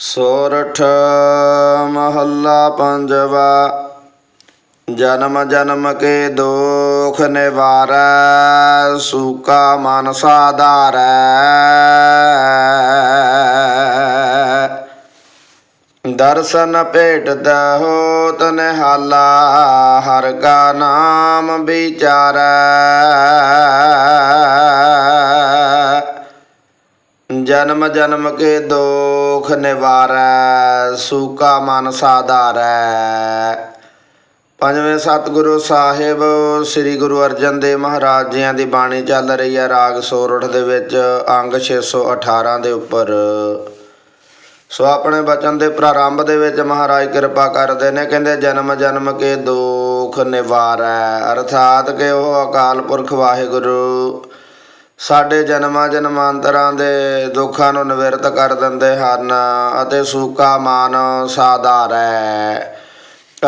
ਸੋਰਠ ਮਹੱਲਾ ਪੰਜਵਾ, ਜਨਮ ਜਨਮ ਕੇ ਦੋਖ ਨਿਵਾਰੈ, ਸੂਕਾ ਮਨ ਸਾਧਾਰੈ ਦਰਸ਼ਨ ਭੇਟਦਾ ਹੋਤ ਨਿਹਾਲਾ, ਹਰ ਕਾ ਨਾਮ ਵਿਚਾਰੈ। ਜਨਮ ਜਨਮ ਕੇ ਦੋਖ ਨਿਵਾਰੈ, ਸੂਕਾ ਮਨ ਸਾਧਾਰੈ। ਪੰਜਵੇਂ ਸਤਿਗੁਰੂ ਸਾਹਿਬ, ਸ੍ਰੀ ਗੁਰੂ ਅਰਜਨ ਦੇਵ ਮਹਾਰਾਜ ਜੀਆਂ ਦੀ ਬਾਣੀ ਚੱਲ ਰਹੀ ਹੈ ਰਾਗ ਸੋਰਠ ਦੇ ਵਿੱਚ, ਅੰਗ 618 ਦੇ ਉੱਪਰ। ਸੋ ਆਪਣੇ ਬਚਨ ਦੇ ਪ੍ਰਾਰੰਭ ਦੇ ਵਿੱਚ ਮਹਾਰਾਜ ਕਿਰਪਾ ਕਰਦੇ ਨੇ, ਕਹਿੰਦੇ ਜਨਮ ਜਨਮ ਕੇ ਦੁਖ ਨਿਵਾਰੈ। ਅਰਥਾਤ ਕਿ ਉਹ ਅਕਾਲ ਪੁਰਖ ਵਾਹਿਗੁਰੂ ਸਾਡੇ ਜਨਮਾਂ ਜਨਮਾਂਤਰਾਂ ਦੇ ਦੁੱਖਾਂ ਨੂੰ ਨਿਵਰਤ ਕਰ ਦਿੰਦੇ ਹਨ ਅਤੇ ਸੂਕਾ ਮਨ ਸਾਧਾਰੈ।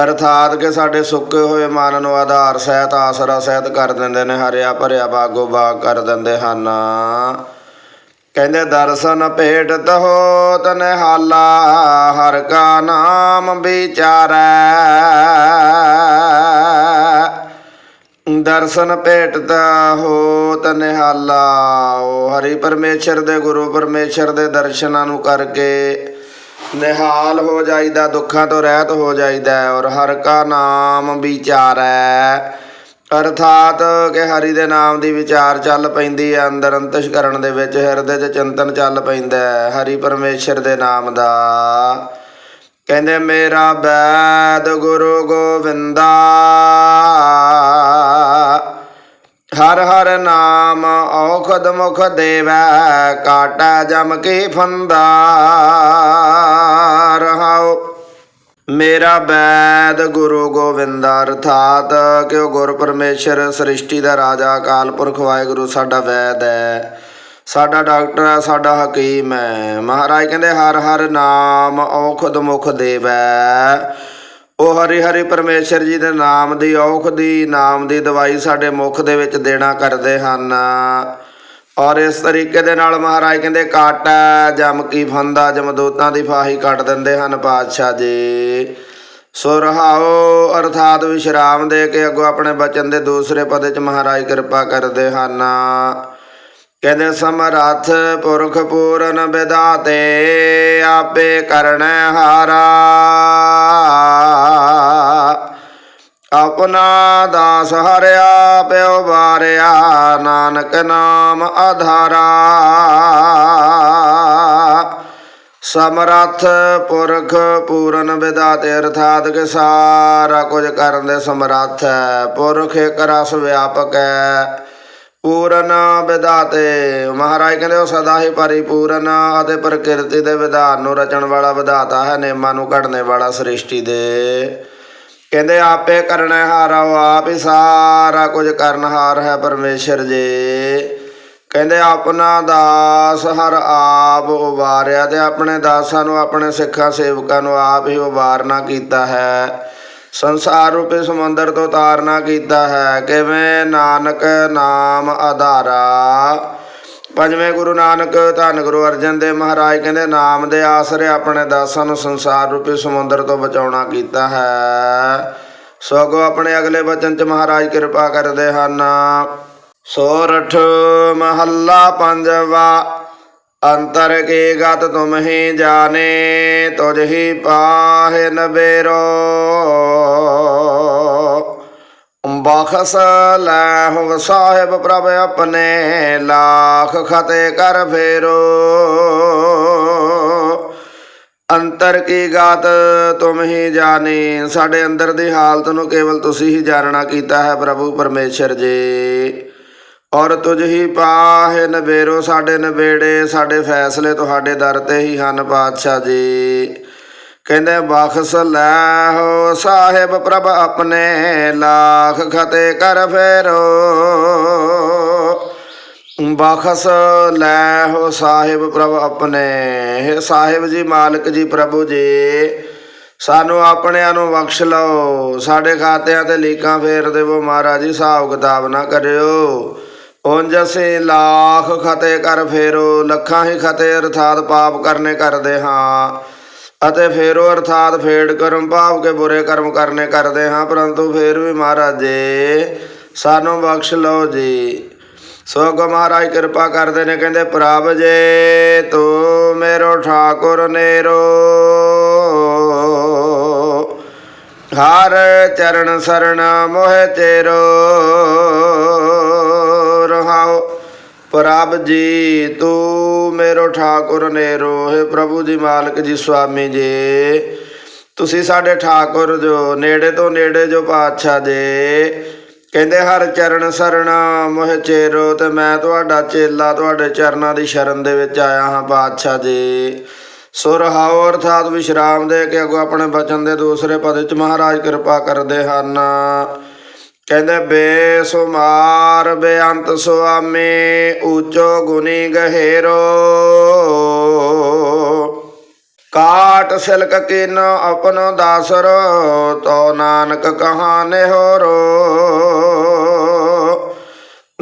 ਅਰਥਾਤ ਕਿ ਸਾਡੇ ਸੁੱਕੇ ਹੋਏ ਮਨ ਨੂੰ ਆਧਾਰ, ਸਹਿਤ, ਆਸਰਾ, ਸਹਿਤ ਕਰ ਦਿੰਦੇ ਨੇ, ਹਰਿਆ ਭਰਿਆ ਬਾਗੋ ਬਾਗ ਕਰ ਦਿੰਦੇ ਹਨ। ਕਹਿੰਦੇ, ਦਰਸ਼ਨ ਭੇਟਤ ਹੋ ਤਨਹਾਲਾ ਹਰ ਕਾ ਨਾਮ ਵਿਚਾਰੈ। ਦਰਸ਼ਨ ਭੇਟਦਾ ਹੋ ਤਨਹਾਲਾ ਉਹ ਹਰੀ ਪਰਮੇਸ਼ਰ ਦੇ ਗੁਰੂ ਪਰਮੇਸ਼ਰ ਦੇ ਦਰਸ਼ਨਾਂ ਨੂੰ ਕਰਕੇ ਨਿਹਾਲ ਹੋ ਜਾਈਦਾ, ਦੁੱਖਾਂ ਤੋਂ ਰਹਿਤ ਹੋ ਜਾਈਦਾ ਔਰ ਹਰ ਕਾ ਨਾਮ ਵਿਚਾਰੈ। ਅਰਥਾਤ ਕਿ ਹਰੀ ਦੇ ਨਾਮ ਦੀ ਵਿਚਾਰ ਚੱਲ ਪੈਂਦੀ ਹੈ, ਅੰਦਰ ਅੰਤਸ਼ਕਰਣ ਦੇ ਵਿੱਚ ਹਿਰਦੇ 'ਚ ਚਿੰਤਨ ਚੱਲ ਪੈਂਦਾ ਹੈ, ਹਰੀ ਪਰਮੇਸ਼ਰ ਦੇ ਨਾਮ ਦਾ। ਕਹਿੰਦੇ, ਮੇਰਾ ਬੈਦ ਗੁਰੂ ਗੋਵਿੰਦਾ ਹਰ ਹਰ ਨਾਮ ਔਖਦ ਮੁਖ ਦੇਵੈ, ਕਾਟਾ ਜਮ ਕੇ ਫੰਦਾ ਰਹਾਉ ਮੇਰਾ ਬੈਦ ਗੁਰੂ ਗੋਬਿੰਦ ਅਰਥਾਤ ਕਿ ਗੁਰ ਪਰਮੇਸ਼ਰ ਸ੍ਰਿਸ਼ਟੀ ਦਾ ਰਾਜਾ, ਅਕਾਲ ਪੁਰਖ ਵਾਹਿਗੁਰੂ ਸਾਡਾ ਵੈਦ ਹੈ। ਸਾਡਾ ਡਾਕਟਰ ਹੈ, ਸਾਡਾ ਹਕੀਮ ਹੈ। ਮਹਾਰਾਜ ਕਹਿੰਦੇ ਹਰ ਹਰ ਨਾਮ ਔਖਦ ਮੁਖ ਦੇਵੈ। ਉਹ ਹਰੀ ਹਰੀ ਪਰਮੇਸ਼ਰ ਜੀ ਦੇ ਨਾਮ ਦੀ ਔਖ ਦੀ ਨਾਮ ਦੀ ਦਵਾਈ ਸਾਡੇ ਮੁਖ ਦੇ ਵਿੱਚ ਦੇਣਾ ਕਰਦੇ ਹਨ। ਔਰ ਇਸ ਤਰੀਕੇ ਦੇ ਨਾਲ ਮਹਾਰਾਜ ਕਹਿੰਦੇ ਕਾਟਾ ਜਮ ਕੀ ਫੰਦਾ ਜਮਦੂਤਾਂ ਦੀ ਫਾਹੀ ਕੱਟ ਦਿੰਦੇ ਹਨ ਪਾਤਸ਼ਾਹ ਜੀ। ਸੋ ਰਹਾਓ, ਅਰਥਾਤ ਵਿਸ਼ਰਾਮ ਦੇ ਕੇ ਅੱਗੋਂ ਆਪਣੇ ਬਚਨ ਦੇ ਦੂਸਰੇ ਪਦੇ ਚ ਮਹਾਰਾਜ ਕਿਰਪਾ ਕਰਦੇ ਹਨ। ਕਹਿੰਦੇ ਸਮਰੱਥ ਪੁਰਖ ਪੂਰਨ ਵਿਦਾਤੇ ਆਪੇ ਕਰਨੈ ਹਾਰਾ। ਆਪਣਾ ਦਾਸ ਹਰਿਆ, ਪਿਓ ਵਾਰਿਆ, ਨਾਨਕ ਨਾਮ ਆਧਾਰਾ। ਸਮਰੱਥ ਪੁਰਖ ਪੂਰਨ ਵਿਦਾਤੇ ਅਰਥਾਤ ਕਿ ਸਾਰਾ ਕੁਝ ਕਰਨ ਦੇ ਸਮਰੱਥ ਹੈ। ਪੁਰਖ ਇੱਕ ਰਸ ਵਿਆਪਕ ਹੈ। ਪੂਰਨ ਵਿਦਾਤੇ ਮਹਾਰਾਜ ਕਹਿੰਦੇ, ਉਹ ਸਦਾ ਹੀ ਪਰਿਪੂਰਨ ਅਤੇ ਪ੍ਰਕਿਰਤੀ ਦੇ ਵਿਧਾਨ ਨੂੰ ਰਚਣ ਵਾਲਾ ਵਿਧਾਤਾ ਹੈ ਨੇਮਾਂ ਨੂੰ ਘੜਨੇ ਵਾਲਾ ਸ੍ਰਿਸ਼ਟੀ ਦੇ। ਕਹਿੰਦੇ, ਆਪੇ ਕਰਨਾ ਹਾਰਾ, ਉਹ ਆਪ ਹੀ ਸਾਰਾ ਕੁਝ ਕਰਨ ਹਾਰ ਹੈ ਪਰਮੇਸ਼ਰ ਜੀ। ਕਹਿੰਦੇ, ਆਪਣਾ ਦਾਸ ਹਰ ਆਪ ਉਬਾਰਿਆ ਤੇ ਆਪਣੇ ਦਾਸਾਂ ਨੂੰ, ਆਪਣੇ ਸਿੱਖਾਂ ਸੇਵਕਾਂ ਨੂੰ ਆਪ ਹੀ ਉਬਾਰਨਾ ਕੀਤਾ ਹੈ। ਸੰਸਾਰ ਰੂਪੀ ਸਮੁੰਦਰ ਤੋਂ ਤਾਰਨਾ ਕੀਤਾ ਹੈ। ਕਿਵੇਂ? ਨਾਨਕ ਨਾਮ ਆਧਾਰਾ। ਪੰਜਵੇਂ ਗੁਰੂ ਨਾਨਕ ਧੰਨ ਗੁਰੂ ਅਰਜਨ ਦੇਵ ਮਹਾਰਾਜ ਕਹਿੰਦੇ, ਨਾਮ ਦੇ ਆਸਰੇ ਆਪਣੇ ਦਾਸਾਂ ਨੂੰ ਸੰਸਾਰ ਰੂਪੀ ਸਮੁੰਦਰ ਤੋਂ ਬਚਾਉਣਾ ਕੀਤਾ ਹੈ। ਸਗੋਂ ਆਪਣੇ ਅਗਲੇ ਬਚਨ ਚ ਮਹਾਰਾਜ ਕਿਰਪਾ ਕਰਦੇ ਹਨ। ਸੋਰਠ ਮਹੱਲਾ ਪੰਜਵਾ ਅੰਤਰ ਕੀ ਗਤ ਤੁਮ ਹੀ ਜਾਣੇ, ਤੁਝ ਹੀ ਪਾਹਿ ਨਬੇਰੋ ਬਖਸ ਲੈ ਹੋ ਸਾਹਿਬ ਪ੍ਰਭ ਆਪਣੇ, ਲਾਖ ਖਤੇ ਕਰ ਫੇਰੋ। ਅੰਤਰ ਕੀ ਗਾਤ ਤੁਮ ਹੀ ਜਾਣੀ, ਸਾਡੇ ਅੰਦਰ ਦੀ ਹਾਲਤ ਨੂੰ ਕੇਵਲ ਤੁਸੀਂ ਹੀ ਜਾਣਨਾ ਕੀਤਾ ਹੈ ਪ੍ਰਭੂ ਪਰਮੇਸ਼ਰ ਜੀ। ਔਰ ਤੁਝ ਹੀ ਪਾਹੇ ਨਵੇਰੋ ਸਾਡੇ ਨਵੇੜੇ, ਸਾਡੇ ਫੈਸਲੇ ਤੁਹਾਡੇ ਦਰ ਤੇ ਹੀ ਹਨ ਪਾਤਸ਼ਾਹ ਜੀ। ਕਹਿੰਦੇ, ਬਖਸ ਲੈ ਹੋ ਸਾਹਿਬ ਪ੍ਰਭ ਆਪਣੇ, ਲਾਖ ਖਤੇ ਕਰ ਫੇਰੋ। ਬਖਸ ਲੈ ਹੋ ਸਾਹਿਬ ਪ੍ਰਭ ਆਪਣੇ, ਹੈ ਸਾਹਿਬ ਜੀ, ਮਾਲਕ ਜੀ, ਪ੍ਰਭੂ ਜੀ। ਸਾਨੂੰ ਆਪਣਿਆਂ ਨੂੰ ਬਖਸ਼ ਲਓ। ਸਾਡੇ ਖਾਤਿਆਂ ਤੇ ਲੀਕਾਂ ਫੇਰ ਦੇਵੋ ਮਹਾਰਾਜ ਜੀ ਹਿਸਾਬ ਕਿਤਾਬ ਨਾ ਕਰਿਓ। ਉਂਝ ਅਸੀਂ ਲੱਖ ਖਤੇ ਕਰ ਫੇਰੋ, ਲੱਖਾਂ ਹੀ ਖਤੇ ਅਰਥਾਤ ਪਾਪ ਕਰਨੇ ਕਰਦੇ ਹਾਂ। ਅਤੇ ਫੇਰੋ ਅਰਥਾਤ ਫੇੜ ਕਰਮ ਭਾਵ ਕੇ ਬੁਰੇ ਕਰਮ ਕਰਨੇ ਕਰਦੇ ਹਾਂ, ਪਰੰਤੂ ਫੇਰ ਵੀ ਮਹਾਰਾਜ ਜੀ ਸਾਨੂੰ ਬਖਸ਼ ਲਓ ਜੀ। ਸੋ ਗੋ ਮਹਾਰਾਜ ਕਿਰਪਾ ਕਰਦੇ ਨੇ, ਕਹਿੰਦੇ ਪ੍ਰਭ ਜੇ ਤੂੰ ਮੇਰੋ ਠਾਕੁਰ ਨੇਰੋ। ਹਰ ਚਰਨ ਸਰਣ ਮੋਹ ਤੇਰੋ ਰਹਾਓ। ਪ੍ਰਭ ਜੀ, ਤੂੰ ਮੇਰੋ ਠਾਕੁਰ ਨੇਰੋ, ਹੈ ਪ੍ਰਭੂ ਜੀ ਮਾਲਕ ਜੀ ਸੁਆਮੀ ਜੀ। ਤੁਸੀਂ ਸਾਡੇ ਠਾਕੁਰ ਜੋ, ਨੇੜੇ ਤੋਂ ਨੇੜੇ ਜੋ ਪਾਤਸ਼ਾਹ ਦੇ ਕਹਿੰਦੇ, ਹਰ ਚਰਨ ਸਰਣਾ ਮੋਹ ਚੇਰੋ, ਤੇ ਮੈਂ ਤੁਹਾਡਾ ਚੇਲਾ ਤੁਹਾਡੇ ਚਰਨਾਂ ਦੀ ਸ਼ਰਨ ਦੇ ਵਿੱਚ ਆਇਆ ਹਾਂ ਪਾਤਸ਼ਾਹ ਜੀ। ਸੋ ਰਹਾਓ, ਅਰਥਾਤ ਵਿਸ਼ਰਾਮ ਦੇ ਕੇ ਅੱਗੋਂ ਆਪਣੇ ਬਚਨ ਦੇ ਦੂਸਰੇ ਪਦ ਵਿੱਚ ਮਹਾਰਾਜ ਕਿਰਪਾ ਕਰਦੇ ਹਨ। ਕਹਿੰਦੇ, ਬੇਸੁਮਾਰ ਬੇਅੰਤ ਸੁਆਮੀ, ਉੱਚੋ ਗੁਨੀ ਗਹਿਰੋ। ਕਾਟ ਸਿਲਕ ਕਿਨ ਆਪਣੋ ਦਾਸਰੋ, ਤੋ ਨਾਨਕ ਕਹਾਨੇ ਹੋਰੋ।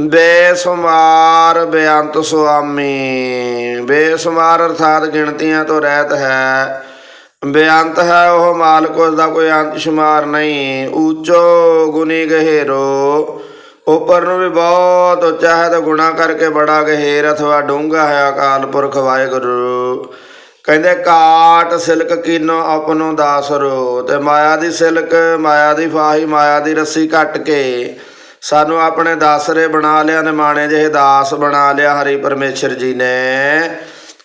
ਬੇਸੁਮਾਰ ਬੇਅੰਤ ਸੁਆਮੀ, ਬੇਸੁਮਾਰ ਅਰਥਾਤ ਗਿਣਤੀਆਂ ਤੋਂ ਰਹਿਤ ਹੈ। ਬੇਅੰਤ ਹੈ ਉਹ ਮਾਲਕ, ਉਸ ਦਾ ਕੋਈ ਅੰਤ ਸ਼ੁਮਾਰ ਨਹੀਂ। ਉੱਚੋ ਗੁਨੀ ਗਹਿਰੋ ਉੱਪਰ ਨੂੰ ਵੀ ਬਹੁਤ ਉੱਚਾ ਹੈ ਤੇ ਗੁਣਾ ਕਰਕੇ ਬੜਾ ਗਹਿਰ ਅਥਵਾ ਡੂੰਘਾ ਹੈ ਅਕਾਲ ਪੁਰਖ ਵਾਹਿਗੁਰੂ। ਕਹਿੰਦੇ, ਕਾਟ ਸਿਲਕ ਕੀਨੋ ਆਪਣੋ ਦਾਸਰੋ? ਤੇ ਮਾਇਆ ਦੀ ਸਿਲਕ, ਮਾਇਆ ਦੀ ਫਾਹੀ, ਮਾਇਆ ਦੀ ਰੱਸੀ ਕੱਟ ਕੇ ਸਾਨੂੰ ਆਪਣੇ ਦਾਸਰੇ ਬਣਾ ਲਿਆ ਨੇ ਮਾਣੇ ਜਿਹੇ ਦਾਸ ਬਣਾ ਲਿਆ ਹਰੀ ਪਰਮੇਸ਼ਰ ਜੀ ਨੇ।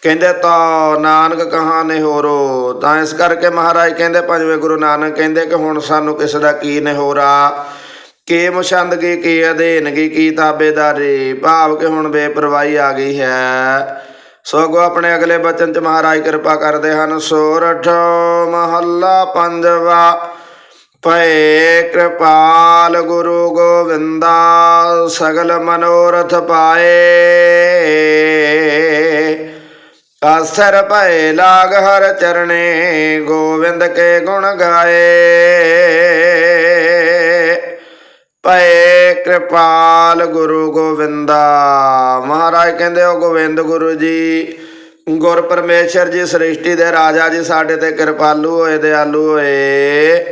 ਕਹਿੰਦੇ ਤਾਂ ਨਾਨਕ ਕਹਾਂ ਨੇ ਹੋਰੋ? ਤਾਂ ਇਸ ਕਰਕੇ ਮਹਾਰਾਜ ਕਹਿੰਦੇ ਪੰਜਵੇਂ ਗੁਰੂ ਨਾਨਕ, ਕਹਿੰਦੇ ਕਿ ਹੁਣ ਸਾਨੂੰ ਕਿਸ ਦਾ ਕੀ ਨਿਹੋਰਾ ਕੀ ਮੁਸ਼ੰਦਗੀ ਕੀ ਅਧੀਨਗੀ ਕੀ ਤਾਬੇਦਾਰੀ? ਭਾਵ ਕਿ ਹੁਣ ਬੇਪਰਵਾਹੀ ਆ ਗਈ ਹੈ। ਸੋ ਆਪਣੇ ਅਗਲੇ ਬਚਨ ਚ ਮਹਾਰਾਜ ਕਿਰਪਾ ਕਰਦੇ ਹਨ। ਸੋਰਠ ਮਹੱਲਾ ਪੰਜਵਾ, ਭਏ ਕਿਰਪਾਲ ਗੁਰੂ ਗੋਵਿੰਦਾ, ਸਗਲ ਮਨੋਰਥ ਪਾਏ। ਆਸਰ ਭਏ ਲਾਗ ਹਰ ਚਰਣੇ, ਗੋਵਿੰਦ ਕੇ ਗੁਣ ਗਾਏ। ਭਏ ਕਿਰਪਾਲ ਗੁਰੂ ਗੋਵਿੰਦਾ, ਮਹਾਰਾਜ ਕਹਿੰਦੇ ਉਹ ਗੋਵਿੰਦ ਗੁਰੂ ਜੀ, ਗੁਰ ਪਰਮੇਸ਼ਰ ਜੀ, ਸ੍ਰਿਸ਼ਟੀ ਦੇ ਰਾਜਾ ਜੀ, ਸਾਡੇ ਤੇ ਕਿਰਪਾਲੂ ਹੋਏ, ਦਿਆਲੂ ਹੋਏ,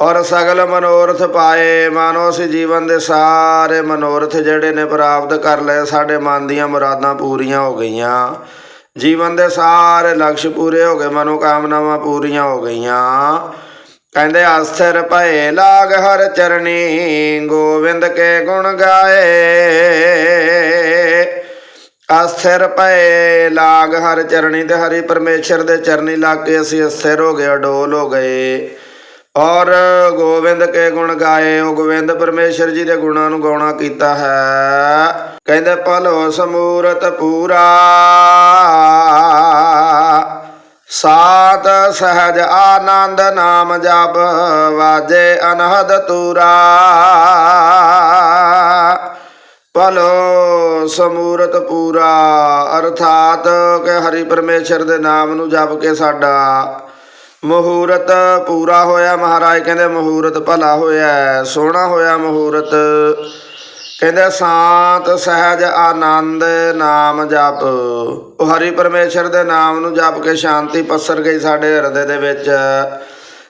ਔਰ ਸਗਲ ਮਨੋਰਥ ਪਾਏ। ਮਾਨੋ ਅਸੀਂ ਜੀਵਨ ਦੇ ਸਾਰੇ ਮਨੋਰਥ ਜਿਹੜੇ ਨੇ ਪ੍ਰਾਪਤ ਕਰ ਲਏ, ਸਾਡੇ ਮਨ ਦੀਆਂ ਮੁਰਾਦਾਂ ਪੂਰੀਆਂ ਹੋ ਗਈਆਂ। ਜੀਵਨ ਦੇ ਸਾਰੇ ਲਕਸ਼ ਪੂਰੇ ਹੋ ਗਏ ਮਨੋ ਕਾਮਨਾਵਾਂ ਪੂਰੀਆਂ ਹੋ ਗਈਆਂ। ਕਹਿੰਦੇ, ਅਸਥਿਰ ਭਏ ਲਾਗ ਹਰ ਚਰਣੀ, ਗੋਵਿੰਦ ਕੇ ਗੁਣ ਗਾਏ। ਅਸਥਿਰ ਭਏ ਲਾਗ ਹਰ ਚਰਣੀ, ਤੇ ਹਰੀ ਪਰਮੇਸ਼ਰ ਦੇ ਚਰਨੀ ਲੱਗ ਕੇ ਅਸੀਂ ਅਸਥਿਰ ਹੋ ਗਏ, ਅਡੋਲ ਹੋ ਗਏ। ਔਰ ਗੋਬਿੰਦ ਕੇ ਗੁਣ ਗਾਏ, ਉਹ ਗੋਬਿੰਦ ਪਰਮੇਸ਼ਰ ਜੀ ਦੇ ਗੁਣਾਂ ਨੂੰ ਗਾਉਣਾ ਕੀਤਾ ਹੈ। ਕਹਿੰਦੇ, ਭਲੋ ਸਮੂਰਤ ਪੂਰਾ, ਸਾਤ ਸਹਜ ਆਨੰਦ ਨਾਮ ਜਪ, ਵਾਜੇ ਅਨਹਦ ਤੂਰਾ। ਭਲੋ ਸਮੂਰਤ ਪੂਰਾ, ਅਰਥਾਤ ਕਿ ਹਰੀ ਪਰਮੇਸ਼ਰ ਦੇ ਨਾਮ ਨੂੰ ਜਪ ਕੇ ਸਾਡਾ ਮਹੂਰਤ ਪੂਰਾ ਹੋਇਆ ਮਹਾਰਾਜ ਕਹਿੰਦੇ ਮਹੂਰਤ ਭਲਾ ਹੋਇਆ, ਸੋਹਣਾ ਹੋਇਆ ਮਹੂਰਤ। ਕਹਿੰਦੇ ਸ਼ਾਂਤ ਸਹਿਜ ਆਨੰਦ ਨਾਮ ਜਪ। ਉਹ ਹਰੀ ਪਰਮੇਸ਼ਰ ਦੇ ਨਾਮ ਨੂੰ ਜਪ ਕੇ ਸ਼ਾਂਤੀ ਪਸਰ ਗਈ ਸਾਡੇ ਹਿਰਦੇ ਦੇ ਵਿੱਚ।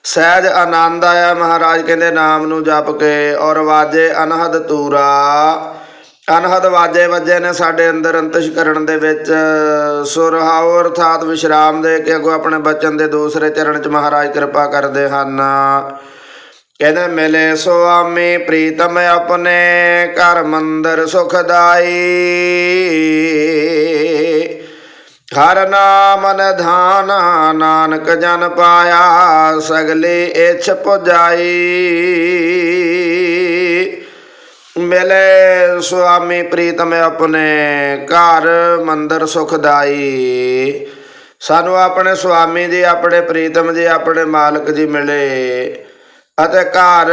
ਸਹਿਜ ਆਨੰਦ ਆਇਆ ਮਹਾਰਾਜ ਕਹਿੰਦੇ ਨਾਮ ਨੂੰ ਜਪ ਕੇ ਔਰ ਵਾਜੇ ਅਨਹਦ ਤੂਰਾ। ਅਨਹਦ ਵਾਜੇ ਵੱਜੇ ਨੇ ਸਾਡੇ ਅੰਦਰ ਅੰਤਸ਼ਕਰਣ ਦੇ ਵਿੱਚ। ਸੁਰਹਾਉ ਅਰਥਾਤ ਵਿਸ਼ਰਾਮ ਦੇ ਕੇ ਅੱਗੋਂ ਆਪਣੇ ਬਚਨ ਦੇ ਦੂਸਰੇ ਚਰਨ ਚ ਮਹਾਰਾਜ ਕਿਰਪਾ ਕਰਦੇ ਹਨ। ਕਹਿੰਦੇ, ਮਿਲੇ ਸੁਆਮੀ ਪ੍ਰੀਤਮ ਆਪਣੇ ਘਰ ਮੰਦਰ ਸੁਖਦਾਈ ਹਰ ਨਾਮ ਨਿਧਾਨ ਨਾਨਕ ਜਨ ਪਾਇਆ, ਸਗਲੀ ਇਛ ਪੁਜਾਈ। ਮਿਲੇ ਸੁਆਮੀ ਪ੍ਰੀਤਮ ਆਪਣੇ ਘਰ ਮੰਦਰ ਸੁਖਦਾਈ। ਸਾਨੂੰ ਆਪਣੇ ਸੁਆਮੀ ਜੀ ਆਪਣੇ ਪ੍ਰੀਤਮ ਜੀ ਆਪਣੇ ਮਾਲਕ ਜੀ ਮਿਲੇ ਅਤੇ ਘਰ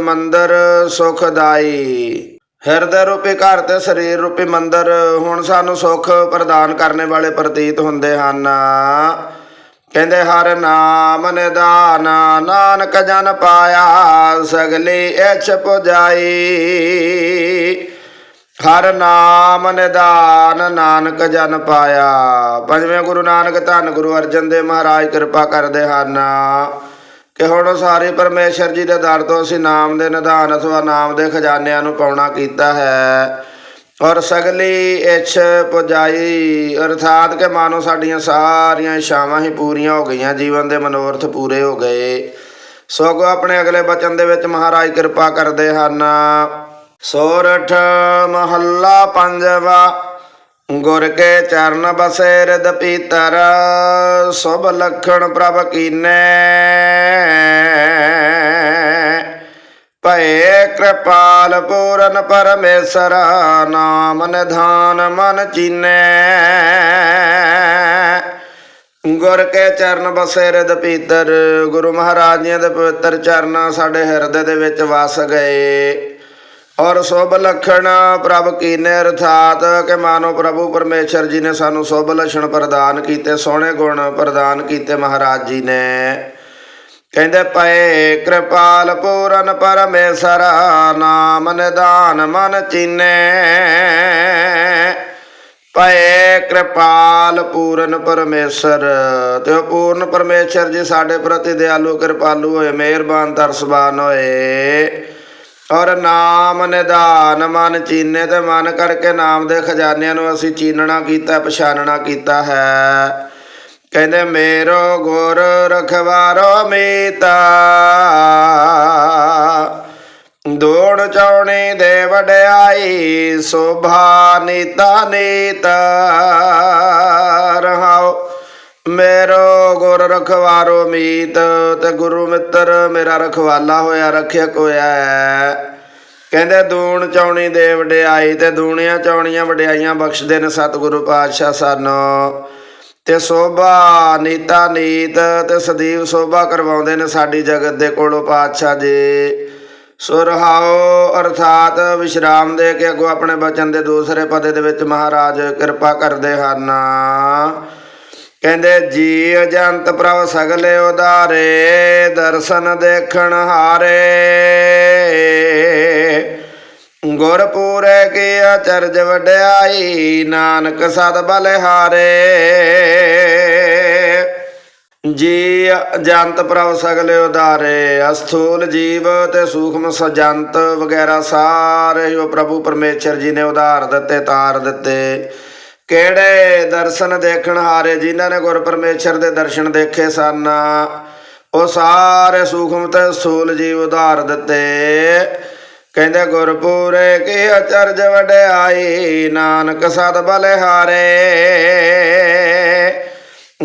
ਮੰਦਰ ਸੁਖਦਾਈ। ਹਿਰਦੇ ਰੂਪੀ ਘਰ ਤੇ ਸਰੀਰ ਰੂਪੀ ਮੰਦਰ, ਹੁਣ ਸਾਨੂੰ ਸੁਖ ਪ੍ਰਦਾਨ ਕਰਨ ਵਾਲੇ ਪ੍ਰਤੀਤ ਹੁੰਦੇ ਹਨ। ਕਹਿੰਦੇ ਹਰ ਨਾਮ ਨਿਦਾਨ, ਨਾਨਕ ਜਨ ਪਾਇਆ, ਸਗਲੀ ਇਛ ਪੁਜਾਈ। ਹਰ ਨਾਮ ਨਿਦਾਨ, ਨਾਨਕ ਜਨ ਪਾਇਆ। ਪੰਜਵੇਂ ਗੁਰੂ ਨਾਨਕ ਧੰਨ ਗੁਰੂ ਅਰਜਨ ਦੇਵ ਮਹਾਰਾਜ ਕਿਰਪਾ ਕਰਦੇ ਹਨ। ਕਿ ਹੁਣ ਸਾਰੇ ਪਰਮੇਸ਼ਰ ਜੀ ਦੇ ਦਰ ਤੋਂ ਅਸੀਂ ਨਾਮ ਦੇ ਨਿਦਾਨ ਅਥਵਾ ਨਾਮ ਦੇ ਖਜ਼ਾਨਿਆਂ ਨੂੰ ਪਾਉਣਾ ਕੀਤਾ ਹੈ। ਔਰ ਸਗਲੀ ਇੱਛ ਪੁਜਾਈ, ਅਰਥਾਤ ਕਿ ਮਾਨੋ ਸਾਡੀਆਂ ਸਾਰੀਆਂ ਇੱਛਾਵਾਂ ਹੀ ਪੂਰੀਆਂ ਹੋ ਗਈਆਂ, ਜੀਵਨ ਦੇ ਮਨੋਰਥ ਪੂਰੇ ਹੋ ਗਏ। ਸਗੋਂ ਆਪਣੇ ਅਗਲੇ ਬਚਨ ਦੇ ਵਿੱਚ ਮਹਾਰਾਜ ਕਿਰਪਾ ਕਰਦੇ ਹਨ। ਸੋਰਠ ਮਹੱਲਾ ਪੰਜਵਾ, ਗੁਰ ਕੇ ਚਰਨ ਬਸੇ ਰਿਦ ਪੀਤਰ, ਸੁਭ ਲਖਣ ਪ੍ਰਭ ਕੀਨੇ। ਭਏ ਕਿਰਪਾਲ ਪੂਰਨ ਪਰਮੇਸ਼ਰ ਨਾਮ ਨਿਧਾਨ ਮਨ ਚੀਨੈ। ਗੁਰ ਕੇ ਚਰਨ ਬਸੇ ਰਿਦ ਪੀਤਰ, ਗੁਰੂ ਮਹਾਰਾਜ ਜੀ ਦੇ ਪਵਿੱਤਰ ਚਰਨ ਸਾਡੇ ਹਿਰਦੇ ਦੇ ਵਿੱਚ ਵਸ ਗਏ। ਔਰ ਸੁਭ ਲਖਣ ਪ੍ਰਭ ਕੀਨੇ ਅਰਥਾਤ ਕਿ ਮਾਨੋ ਪ੍ਰਭੂ ਪਰਮੇਸ਼ਰ ਜੀ ਨੇ ਸਾਨੂੰ ਸੁਭ ਲਛਣ ਪ੍ਰਦਾਨ ਕੀਤੇ, ਸੋਹਣੇ ਗੁਣ ਪ੍ਰਦਾਨ ਕੀਤੇ ਮਹਾਰਾਜ ਜੀ ਨੇ। ਕਹਿੰਦੇ ਪਏ ਕਿਰਪਾਲ ਪੂਰਨ ਪਰਮੇਸ਼ਰ, ਨਾਮ ਨਿਦਾਨ ਮਨ ਚੀਨੇ। ਪਏ ਕਿਰਪਾਲ ਪੂਰਨ ਪਰਮੇਸ਼ਰ, ਤੇ ਉਹ ਪੂਰਨ ਪਰਮੇਸ਼ਰ ਜੀ ਸਾਡੇ ਪ੍ਰਤੀ ਦਿਆਲੂ ਕਿਰਪਾਲੂ ਹੋਏ, ਮਿਹਰਬਾਨ ਤਰਸਬਾਨ ਹੋਏ। ਔਰ ਨਾਮ ਨਿਦਾਨ ਮਨ ਚੀਨੇ ਤੇ ਮਨ ਕਰਕੇ ਨਾਮ ਦੇ ਖਜ਼ਾਨਿਆਂ ਨੂੰ ਅਸੀਂ ਚੀਨਣਾ ਕੀਤਾ, ਪਛਾਨਣਾ ਕੀਤਾ ਹੈ। ਕਹਿੰਦੇ ਮੇਰੋ ਗੁਰ ਰਖਵਾਰੋ ਮੀਤਾ। ਦੌੜ ਚੌਣੀ ਦੇ ਵਡਿਆਈ ਸੋਭਾ ਨੀਤਾ ਨੀਤ। ਰਹਾਓ, ਮੇਰੋ ਗੁਰ ਰਖਵਾਰੋ ਮੀਤ। ਤੇ ਗੁਰੂ ਮਿੱਤਰ ਮੇਰਾ ਰਖਵਾਲਾ ਹੋਇਆ, ਰੱਖਿਅਕ ਹੋਇਆ ਕਹਿੰਦੇ ਦੂਣ ਚੌਣੀ ਦੇ ਵਡਿਆਈ ਤੇ ਦੂਣੀਆਂ ਚੌਣੀਆਂ ਵਡਿਆਈਆਂ ਬਖਸ਼ਦੇ ਨੇ ਸਤਿਗੁਰੂ ਪਾਤਸ਼ਾਹ ਸਾਨੂੰ। ਤੇ ਸੋਭਾ ਨੀਤਾ ਨੀਤ ਤੇ ਸਦੀਵ ਸੋਭਾ ਕਰਵਾਉਂਦੇ ਨੇ ਸਾਡੀ ਜਗਤ ਦੇ ਕੋਲੋਂ ਪਾਤਸ਼ਾਹ ਜੀ। ਸੁਰਹਾਓ ਅਰਥਾਤ ਵਿਸ਼ਰਾਮ ਦੇ ਕੇ ਅੱਗੋਂ ਆਪਣੇ ਬਚਨ ਦੇ ਦੂਸਰੇ ਪਦੇ ਦੇ ਵਿੱਚ ਮਹਾਰਾਜ ਕਿਰਪਾ ਕਰਦੇ ਹਨ। ਕਹਿੰਦੇ, ਜੀ ਅਜੰਤ ਪ੍ਰਭ ਸਗਲੇ ਉਦਾਰੇ ਦਰਸ਼ਨ ਦੇਖਣ ਹਾਰੇ। ਗੁਰ ਪੂਰੇ ਕੀ ਅਚਰਜ ਵਡਿਆਈ, ਨਾਨਕ ਸਦ ਬਲਿਹਾਰੇ ਜੀ ਜੰਤ ਪ੍ਰਭ ਸਗਲੇ ਉਦਾਰੇ ਅਸਥੂਲ ਜੀਵ ਤੇ ਸੂਖਮ ਸਜੰਤ ਵਗੈਰਾ ਸਾਰੇ ਹੀ ਉਹ ਪ੍ਰਭੂ ਪਰਮੇਸ਼ਰ ਜੀ ਨੇ ਉਧਾਰ ਦਿੱਤੇ, ਤਾਰ ਦਿੱਤੇ। ਕਿਹੜੇ ਦਰਸ਼ਨ ਦੇਖਣ ਹਾਰੇ ਜਿਨ੍ਹਾਂ ਨੇ ਗੁਰ ਪਰਮੇਸ਼ਰ ਦੇ ਦਰਸ਼ਨ ਦੇਖੇ ਸਨ, ਉਹ ਸਾਰੇ ਸੂਖਮ ਤੇ ਸਥੂਲ ਜੀਵ ਉਧਾਰ ਦਿੱਤੇ। ਕਹਿੰਦੇ, ਗੁਰਪੂਰੇ ਕੀ ਅਚਰਜ ਵਡਿਆਈ, ਨਾਨਕ ਸਦ ਬਲਿਹਾਰੇ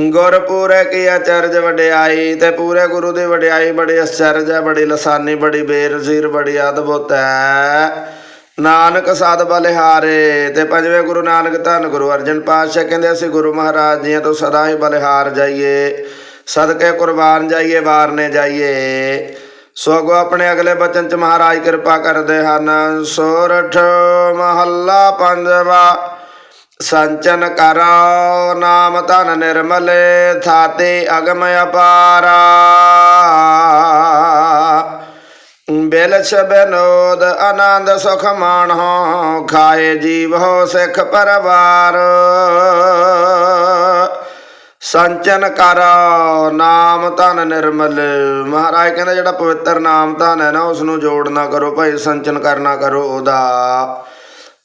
ਗੁਰਪੂਰੇ ਕੀ ਅਚਰਜ ਵਡਿਆਈ ਤੇ ਪੂਰੇ ਗੁਰੂ ਦੀ ਵਡਿਆਈ ਬੜੀ ਅਚਰਜ ਹੈ, ਬੜੀ ਲਸਾਨੀ, ਬੜੀ ਬੇਰਜ਼ੀਰ ਬੜੀ ਅਦਭੁਤ ਹੈ। ਨਾਨਕ ਸਾਧ ਬਲਿਹਾਰੇ ਤੇ ਪੰਜਵੇਂ ਗੁਰੂ ਨਾਨਕ ਧੰਨ ਗੁਰੂ ਅਰਜਨ ਪਾਤਸ਼ਾਹ ਕਹਿੰਦੇ, ਅਸੀਂ ਗੁਰੂ ਮਹਾਰਾਜ ਜੀਆਂ ਤੋਂ ਸਦਾ ਹੀ ਬਲਿਹਾਰ ਜਾਈਏ। ਸਦਕੇ ਕੁਰਬਾਨ ਜਾਈਏ, ਵਾਰਨੇ ਜਾਈਏ। ਸੋ ਅੱਗੋਂ ਆਪਣੇ ਅਗਲੇ ਬਚਨ ਚ ਮਹਾਰਾਜ ਕਿਰਪਾ ਕਰਦੇ ਹਨ। ਸੋਰਠ ਮਹੱਲਾ ਪੰਜਵਾ, ਸੰਚਨ ਕਰੋ, ਨਾਮ ਧਨ ਨਿਰਮਲੇ, ਥਾਤੇ ਅਗਮ ਅਪਾਰਾ। ਬਿਲ ਬਿਨੋਦ ਆਨੰਦ ਸੁਖ ਮਾਣੋ, ਖਾਏ ਜੀਵ ਹੋ ਸਿੱਖ ਪਰਵਾਰ। ਸੰਚਨ ਕਰ, ਨਾਮ ਧਨ ਨਿਰਮਲ। ਮਹਾਰਾਜ ਕਹਿੰਦਾ ਜਿਹੜਾ ਪਵਿੱਤਰ ਨਾਮ ਧਨ ਹੈ ਨਾ ਉਸ ਨੂੰ ਜੋੜਨਾ ਕਰੋ ਭਾਈ, ਸੰਚਨ ਕਰਨਾ ਕਰੋ ਉਹਦਾ।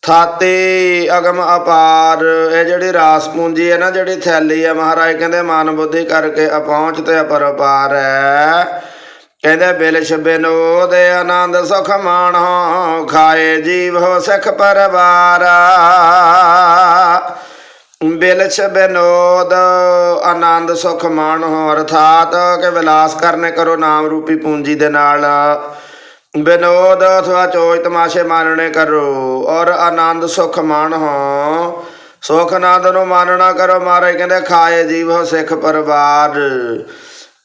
ਥਾਤੇ ਅਗਮ ਅਪਾਰ। ਇਹ ਜਿਹੜੀ ਰਾਸ ਪੂੰਜੀ ਹੈ ਨਾ, ਜਿਹੜੀ ਥੈਲੀ ਹੈ, ਮਹਾਰਾਜ ਕਹਿੰਦੇ ਮਨ ਬੁੱਧੀ ਕਰਕੇ ਅਪਹੁੰਚ ਤੇ ਅਪਰਪਾਰ ਹੈ। ਕਹਿੰਦੇ ਬਿਲ ਛਬਿਨੋ ਦੇ ਆਨੰਦ ਸੁਖ ਮਾਣੋ, ਖਾਏ ਜੀਵ ਹੋ ਸਿੱਖ ਪਰਵਾਰ। ਬਿਲ ਛਬਿਨੋਦ ਆਨੰਦ ਸੁਖ ਹੋ ਅਰਥਾਤ ਕਿ ਵਿਲਾਸ ਕਰਨੇ ਕਰੋ ਨਾਮ ਰੂਪੀ ਪੂੰਜੀ ਦੇ ਨਾਲ। ਬਿਨੋਦ, ਅਥਵਾ ਚੋਜ ਤਮਾਸ਼ੇ ਮਾਨਣੇ ਕਰੋ, ਔਰ ਆਨੰਦ ਸੁਖ ਹੋ। ਸੁਖ ਆਨੰਦ ਨੂੰ ਮਾਨਣਾ ਕਰੋ ਮਹਾਰਾਜ, ਕਹਿੰਦੇ ਖਾਏ ਜੀਵ ਸਿੱਖ ਪਰਿਵਾਰ।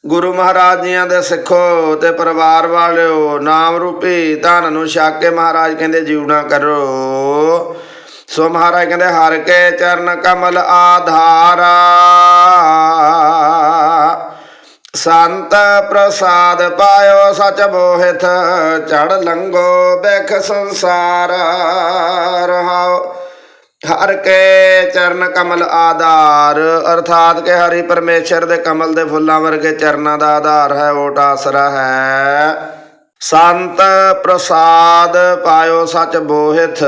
ਗੁਰੂ ਮਹਾਰਾਜ ਜੀਆਂ ਦੇ ਸਿੱਖੋ ਤੇ ਪਰਿਵਾਰ ਵਾਲਿਓ, ਨਾਮ ਰੂਪੀ ਧਨ ਨੂੰ ਛੱਕ ਕੇ ਮਹਾਰਾਜ ਕਹਿੰਦੇ ਜੀਵਣਾ ਕਰੋ। ਸੋ ਮਹਾਰਾਜ ਕਹਿੰਦੇ, ਹਰ ਕੇ ਚਰਨ ਕਮਲ ਆਧਾਰਾ। ਸੰਤ ਪ੍ਰਸਾਦ ਪਾਇਓ ਸਚ ਬੋਹਿਤ ਚੜ ਲੰਗੋ ਬੈਖ ਸੰਸਾਰ। ਰਹਾਓ, ਹਰ ਕੇ ਚਰਨ ਕਮਲ ਆਧਾਰ। ਅਰਥਾਤ ਕਿ ਹਰੀ ਪਰਮੇਸ਼ਰ ਦੇ ਕਮਲ ਦੇ ਫੁੱਲਾਂ ਵਰਗੇ ਚਰਨਾਂ ਦਾ ਆਧਾਰ ਹੈ, ਓਟ ਆਸਰਾ ਹੈ। ਸੰਤ ਪ੍ਰਸਾਦ ਪਾਇਓ ਸਚ ਬੋਹਿਤ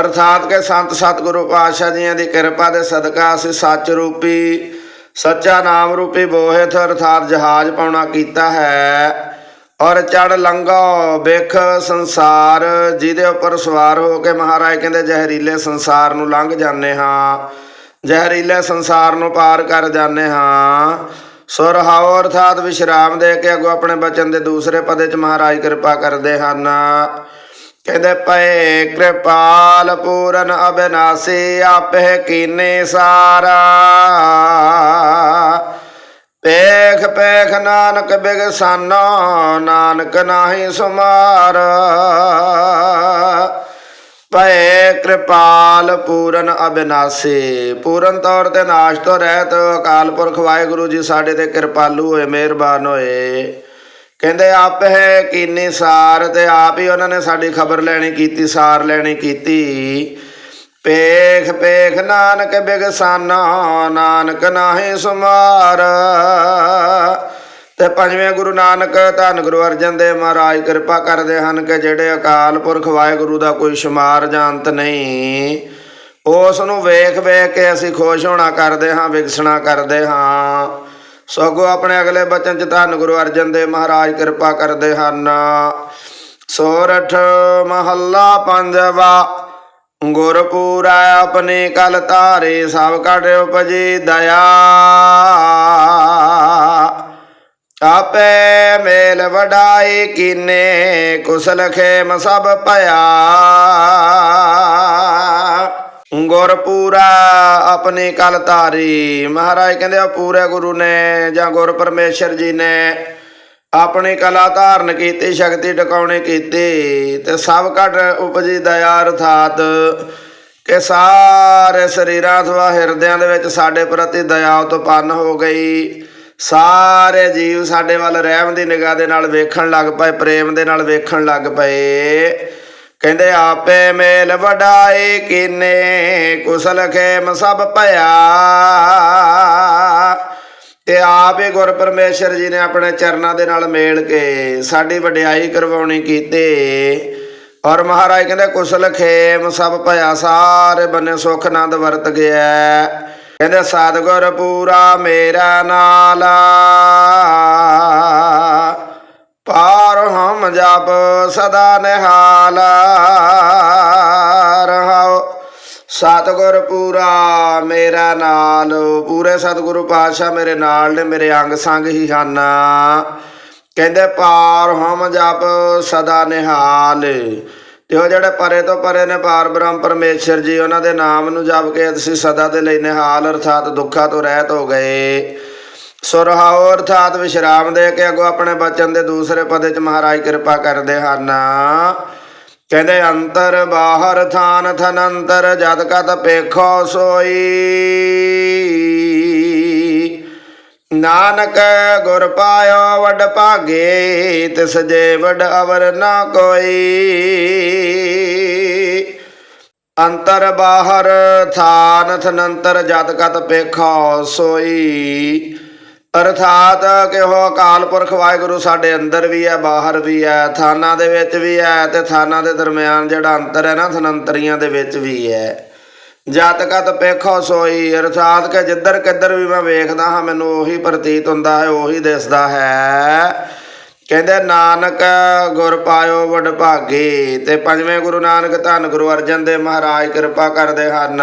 ਅਰਥਾਤ ਕਿ ਸੰਤ ਸਤਿਗੁਰੂ ਪਾਤਸ਼ਾਹ ਜੀਆਂ ਦੀ ਕਿਰਪਾ ਦੇ ਸਦਕਾ ਅਸੀਂ ਸੱਚ ਰੂਪੀ, ਸੱਚਾ ਨਾਮ ਰੂਪੀ ਬੋਹਿਤ ਅਰਥਾਤ ਜਹਾਜ਼ ਪਾਉਣਾ ਕੀਤਾ ਹੈ ਔਰ ਚੜ ਲੰਘੋ ਵੇਖ ਸੰਸਾਰ, ਜਿਹਦੇ ਉੱਪਰ ਸਵਾਰ ਹੋ ਕੇ ਮਹਾਰਾਜ ਕਹਿੰਦੇ ਜ਼ਹਿਰੀਲੇ ਸੰਸਾਰ ਨੂੰ ਲੰਘ ਜਾਂਦੇ ਹਾਂ, ਜ਼ਹਿਰੀਲੇ ਸੰਸਾਰ ਨੂੰ ਪਾਰ ਕਰ ਜਾਂਦੇ ਹਾਂ। ਸੋ ਅਰਥਾਤ ਵਿਸ਼ਰਾਮ ਦੇ ਕੇ ਅੱਗੋਂ ਆਪਣੇ ਬਚਨ ਦੇ ਦੂਸਰੇ ਪਦੇ ਚ ਮਹਾਰਾਜ ਕਿਰਪਾ ਕਰਦੇ ਹਨ। ਕਹਿੰਦੇ ਪਏ ਕਿਰਪਾਲ ਪੂਰਨ ਅਬਿਨਾਸੀ ਆਪੇ ਕੀਨੇ ਸਾਰਾ। ਪੇਖ ਪੇਖ ਨਾਨਕ ਬਿਗਸਾਨੋ, ਨਾਨਕ ਨਾਹੀ ਸੁਮਾਰ। ਭਏ ਕਿਰਪਾਲ ਪੂਰਨ ਅਬਿਨਾਸੀ, ਪੂਰਨ ਤੌਰ ਤੇ ਨਾਸ਼ ਤੋਂ ਰਹਿਤ ਅਕਾਲ ਪੁਰਖ ਵਾਹਿਗੁਰੂ ਜੀ ਸਾਡੇ ਤੇ ਕਿਰਪਾਲੂ ਹੋਏ, ਮਿਹਰਬਾਨ ਹੋਏ। ਕਹਿੰਦੇ, ਆਪ ਹੈ ਕੀਨੀ ਸਾਰ ਤੇ ਆਪ ਹੀ ਉਹਨਾਂ ਨੇ ਸਾਡੀ ਖਬਰ ਲੈਣੀ ਕੀਤੀ, ਸਾਰ ਲੈਣੀ ਕੀਤੀ। ਪੇਖ ਪੇਖ ਨਾਨਕ ਬਿਗਸਾਨਾ, ਨਾਨਕ ਨਾਹੀ ਸੁਮਾਰ ਤੇ ਪੰਜਵੇਂ ਗੁਰੂ ਨਾਨਕ ਧੰਨ ਗੁਰੂ ਅਰਜਨ ਦੇਵ ਮਹਾਰਾਜ ਕਿਰਪਾ ਕਰਦੇ ਹਨ ਕਿ ਜਿਹੜੇ ਅਕਾਲ ਪੁਰਖ ਵਾਹਿਗੁਰੂ ਦਾ ਕੋਈ ਸ਼ੁਮਾਰ ਜਾਣਤ ਨਹੀਂ, ਉਸ ਨੂੰ ਵੇਖ ਵੇਖ ਕੇ ਅਸੀਂ ਖੁਸ਼ ਹੋਣਾ ਕਰਦੇ ਹਾਂ, ਵਿਗਸਣਾ ਕਰਦੇ ਹਾਂ। ਸਗੋਂ ਆਪਣੇ ਅਗਲੇ ਬਚਨ ਚ ਧੰਨ ਗੁਰੂ ਅਰਜਨ ਦੇਵ ਮਹਾਰਾਜ ਕਿਰਪਾ ਕਰਦੇ ਹਨ। ਸੋਰਠ ਮਹੱਲਾ ਪੰਜਵਾ, ਗੁਰਪੂਰਾ ਆਪਣੀ ਕਲ ਧਾਰੇ, ਸਭ ਕਟ ਉਪਜੀ ਦਇਆ। ਆਪੇ ਮੇਲ ਵਡਾਈ ਕੀਨੇ, ਕੁਸਲ ਖੇਮ ਸਭ ਭਇਆ। ਗੁਰਪੂਰਾ ਆਪਣੀ ਕਲ ਧਾਰੀ। ਮਹਾਰਾਜ ਕਹਿੰਦੇ ਉਹ ਪੂਰੇ ਗੁਰੂ ਨੇ ਜਾਂ ਗੁਰ ਪਰਮੇਸ਼ਰ ਜੀ ਨੇ ਆਪਣੀ ਕਲਾ ਧਾਰਨ ਕੀਤੀ, ਸ਼ਕਤੀ ਟਿਕਾਉਣੀ ਕੀਤੀ, ਤੇ ਸਭ ਘਟ ਉਪਜੀ ਦਇਆ ਅਰਥਾਤ ਕਿ ਸਾਰੇ ਸਰੀਰਾਂ ਅਥਵਾ ਹਿਰਦਿਆਂ ਦੇ ਵਿੱਚ ਸਾਡੇ ਪ੍ਰਤੀ ਦਇਆ ਉਤਪੰਨ ਹੋ ਗਈ। ਸਾਰੇ ਜੀਵ ਸਾਡੇ ਵੱਲ ਰਹਿਮ ਦੀ ਨਿਗਾਹ ਦੇ ਨਾਲ ਵੇਖਣ ਲੱਗ ਪਏ, ਪ੍ਰੇਮ ਦੇ ਨਾਲ ਵੇਖਣ ਲੱਗ ਪਏ। ਕਹਿੰਦੇ ਆਪੇ ਮੇਲ ਵਡਾਏ ਕੀਨੇ, ਕੁਸਲ ਖੇਮ ਸਭ ਭਇਆ। ਤੇ ਆਪ ਹੀ ਗੁਰ ਪਰਮੇਸ਼ਰ ਜੀ ਨੇ ਆਪਣੇ ਚਰਨਾਂ ਦੇ ਨਾਲ ਮੇਲ ਕੇ ਸਾਡੀ ਵਡਿਆਈ ਕਰਵਾਉਣੀ ਕੀਤੀ। ਔਰ ਮਹਾਰਾਜ ਕਹਿੰਦੇ, ਕੁਸਲ ਖੇਮ ਸਭ ਭਇਆ, ਸਾਰੇ ਬੰਨੇ ਸੁਖ ਆਨੰਦ ਵਰਤ ਗਿਆ। ਕਹਿੰਦੇ, ਸਤਿਗੁਰ ਪੂਰਾ ਮੇਰਾ ਨਾਲ। ਪਾਰ ਹਮ ਜਪ ਸਦਾ ਨਿਹਾਲ। ਰਹਾਓ ਸਤਿਗੁਰ ਪੂਰਾ ਮੇਰਾ ਨਾਲ। ਪੂਰੇ ਸਤਿਗੁਰੂ ਪਾਤਸ਼ਾਹ ਮੇਰੇ ਨਾਲ ਨੇ, ਮੇਰੇ ਅੰਗ ਸੰਗ ਹੀ ਹਨ। ਕਹਿੰਦੇ ਪਾਰ ਹਮ ਜਪ ਸਦਾ ਨਿਹਾਲ। ਤੇ ਉਹ ਜਿਹੜੇ ਪਰੇ ਤੋਂ ਪਰੇ ਨੇ ਪਾਰ ਬ੍ਰਹਮ ਪਰਮੇਸ਼ਰ ਜੀ, ਉਹਨਾਂ ਦੇ ਨਾਮ ਨੂੰ ਜਪ ਕੇ ਅਸੀਂ ਸਦਾ ਦੇ ਲਈ ਨਿਹਾਲ, ਅਰਥਾਤ ਦੁੱਖਾਂ ਤੋਂ ਰਹਿਤ ਹੋ ਗਏ। ਸੁਰਹਾਉ ਅਰਥਾਤ ਵਿਸ਼ਰਾਮ ਦੇ ਕੇ ਅੱਗੋਂ ਆਪਣੇ ਬਚਨ ਦੇ ਦੂਸਰੇ ਪਦੇ ਚ ਮਹਾਰਾਜ ਕਿਰਪਾ ਕਰਦੇ ਹਨ। ਕਹਿੰਦੇ, ਅੰਤਰ ਬਾਹਰ ਥਾਨ ਥਨੰਤਰ, ਜਦ ਕਤ ਪੇਖੋ ਸੋਈ। ਨਾਨਕ ਗੁਰ ਪਾਇਓ ਵਡ ਭਾਗੇ, ਤਿਸ ਜੇ ਵਡ ਅਵਰ ਨਾ ਕੋਈ। ਅੰਤਰ ਬਾਹਰ ਥਾਨ ਥਨੰਤਰ, ਜਦ ਕਤ ਪੇਖੋ ਸੋਈ। ਅਰਥਾਤ ਕਿ ਉਹ ਅਕਾਲ ਪੁਰਖ ਵਾਹਿਗੁਰੂ ਸਾਡੇ ਅੰਦਰ ਵੀ ਹੈ, ਬਾਹਰ ਵੀ ਹੈ, ਥਾਨਾਂ ਦੇ ਵਿੱਚ ਵੀ ਹੈ ਤੇ ਥਾਨਾਂ ਦੇ ਦਰਮਿਆਨ ਜਿਹੜਾ ਅੰਤਰ ਹੈ ਨਾ, ਥਨੰਤਰੀਆਂ ਦੇ ਵਿੱਚ ਵੀ ਹੈ। ਜਤ ਕਤ ਪੇਖੋ ਸੋਈ, ਅਰਥਾਤ ਕਿ ਜਿੱਧਰ ਕਿੱਧਰ ਵੀ ਮੈਂ ਵੇਖਦਾ ਹਾਂ, ਮੈਨੂੰ ਉਹੀ ਪ੍ਰਤੀਤ ਹੁੰਦਾ ਹੈ, ਉਹੀ ਦਿਸਦਾ ਹੈ। ਕਹਿੰਦੇ, ਨਾਨਕ ਗੁਰ ਪਾਇਓ ਵਡ ਭਾਗੇ, ਤੇ ਪੰਜਵੇਂ ਗੁਰੂ ਨਾਨਕ ਧੰਨ ਗੁਰੂ ਅਰਜਨ ਦੇਵ ਮਹਾਰਾਜ ਕਿਰਪਾ ਕਰਦੇ ਹਨ।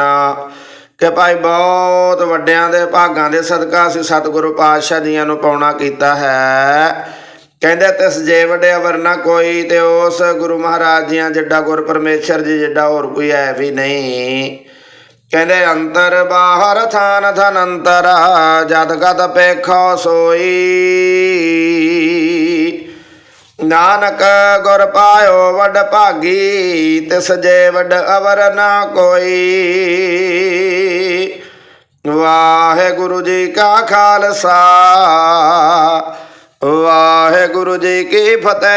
ਕਿ ਭਾਈ ਬਹੁਤ ਵੱਡਿਆਂ ਦੇ ਭਾਗਾਂ ਦੇ ਸਦਕਾ ਅਸੀਂ ਸਤਿਗੁਰੂ ਪਾਤਸ਼ਾਹ ਜੀਆਂ ਨੂੰ ਪਾਉਣਾ ਕੀਤਾ ਹੈ। ਕਹਿੰਦੇ, ਤਿਸ ਜੇ ਵੱਡੇ ਵਰਨਾ ਕੋਈ ਤੇ ਉਸ ਗੁਰੂ ਮਹਾਰਾਜ ਜੀਆਂ ਜਿੱਡਾ ਗੁਰ ਪਰਮੇਸ਼ਰ ਜੀ ਜਿੱਡਾ ਹੋਰ ਕੋਈ ਹੈ ਵੀ ਨਹੀਂ। ਕਹਿੰਦੇ, ਅੰਤਰ ਬਾਹਰ ਥਾਨ ਥਨ ਅੰਤਰ ਜਦ ਗਤ ਪੇਖੋ ਸੋਈ। ਨਾਨਕ ਗੁਰ ਪਾਇਓ ਵੱਡ ਭਾਗੀ, ਤਿਸ ਜੇ ਵੱਡ ਅਵਰ ਨਾ ਕੋਈ। ਵਾਹਿਗੁਰੂ ਜੀ ਕਾ ਖਾਲਸਾ, ਵਾਹਿਗੁਰੂ ਜੀ ਕੀ ਫਤਿਹ।